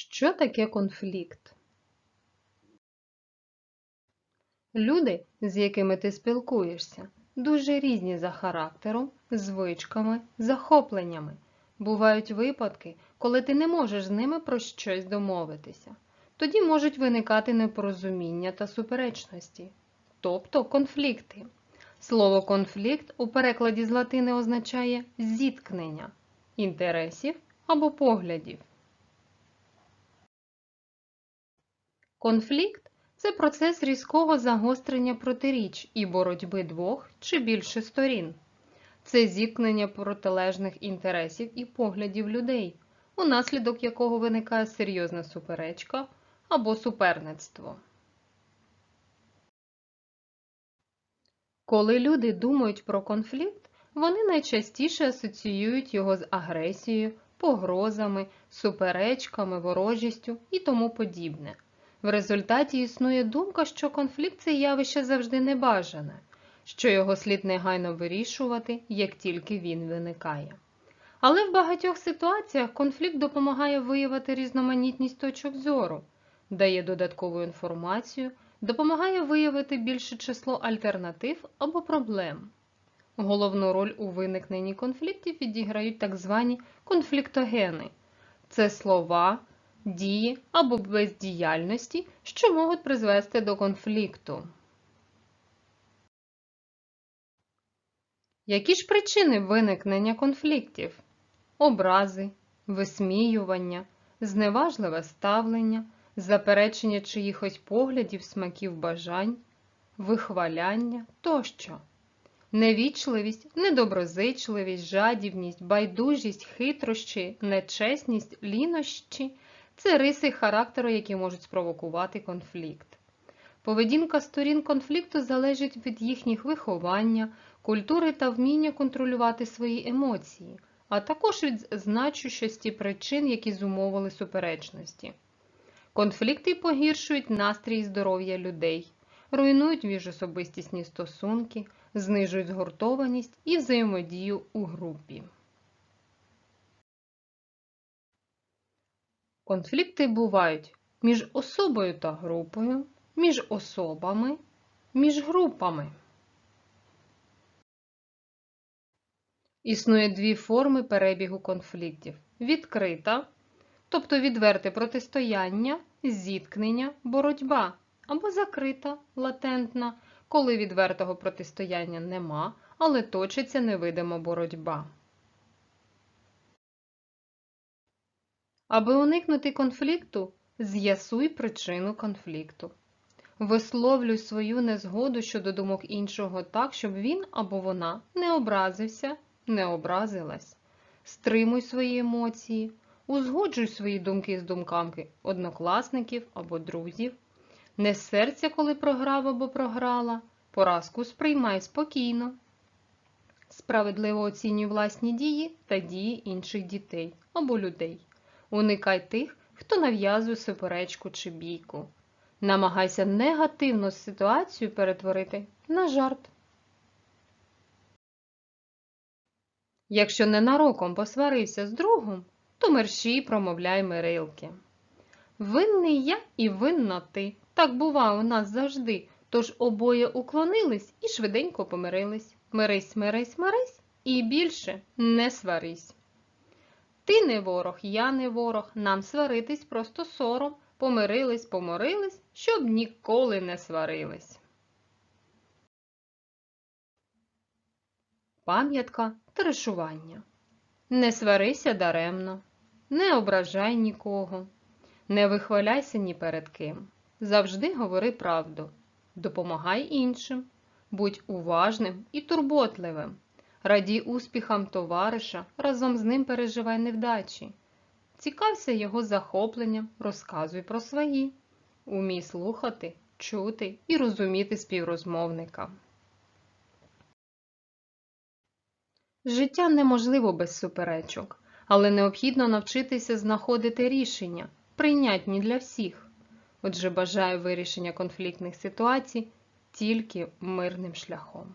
Що таке конфлікт? Люди, з якими ти спілкуєшся, дуже різні за характером, звичками, захопленнями. Бувають випадки, коли ти не можеш з ними про щось домовитися. Тоді можуть виникати непорозуміння та суперечності, тобто конфлікти. Слово конфлікт у перекладі з латини означає зіткнення інтересів або поглядів. Конфлікт це процес різкого загострення протиріч і боротьби двох чи більше сторін. Це зіткнення протилежних інтересів і поглядів людей, унаслідок якого виникає серйозна суперечка або суперництво. Коли люди думають про конфлікт, вони найчастіше асоціюють його з агресією, погрозами, суперечками, ворожістю і тому подібне. В результаті існує думка, що конфлікт це явище завжди небажане, що його слід негайно вирішувати, як тільки він виникає. Але в багатьох ситуаціях конфлікт допомагає виявити різноманітність точок зору, дає додаткову інформацію, допомагає виявити більше число альтернатив або проблем. Головну роль у виникненні конфліктів відіграють так звані конфліктогени це слова, дії або бездіяльності, що можуть призвести до конфлікту. Які ж причини виникнення конфліктів? Образи, висміювання, зневажливе ставлення, заперечення чиїхось поглядів, смаків бажань, вихваляння тощо. Невічливість, недоброзичливість, жадібність, байдужість, хитрощі, нечесність, лінощі це риси характеру, які можуть спровокувати конфлікт. Поведінка сторін конфлікту залежить від їхніх виховання, культури та вміння контролювати свої емоції, а також від значущості причин, які зумовили суперечності. Конфлікти погіршують настрій і здоров'я людей, руйнують міжособистісні стосунки, знижують згуртованість і взаємодію у групі. Конфлікти бувають між особою та групою, між особами, між групами. Існує дві форми перебігу конфліктів: відкрита, тобто відверте протистояння, зіткнення, боротьба, або закрита, латентна, коли відвертого протистояння нема, але точиться невидима боротьба. Аби уникнути конфлікту, з'ясуй причину конфлікту. Висловлюй свою незгоду щодо думок іншого так, щоб він або вона не образився, не образилась. Стримуй свої емоції, узгоджуй свої думки з думками однокласників або друзів. Не серця, коли програв або програла, поразку сприймай спокійно. Справедливо оцінюй власні дії та дії інших дітей або людей. Уникай тих, хто нав'язує суперечку чи бійку. Намагайся негативну ситуацію перетворити на жарт. Якщо ненароком посварився з другом, то мерщій промовляй мирилки. Винний я і винна ти. Так бува у нас завжди. Тож обоє уклонились і швиденько помирились. Мирись, мирись, мирись і більше не сварись. Ти не ворог, я не ворог, нам сваритись просто сором. Помирились, поморились, щоб ніколи не сварились. Пам'ятка трешування. Не сварися даремно, не ображай нікого, не вихваляйся ні перед ким. Завжди говори правду, допомагай іншим, будь уважним і турботливим. Радій успіхам товариша, разом з ним переживай невдачі. Цікався його захопленням, розказуй про свої. Умій слухати, чути і розуміти співрозмовника. Життя неможливо без суперечок, але необхідно навчитися знаходити рішення, прийнятні для всіх. Отже, бажаю вирішення конфліктних ситуацій тільки мирним шляхом.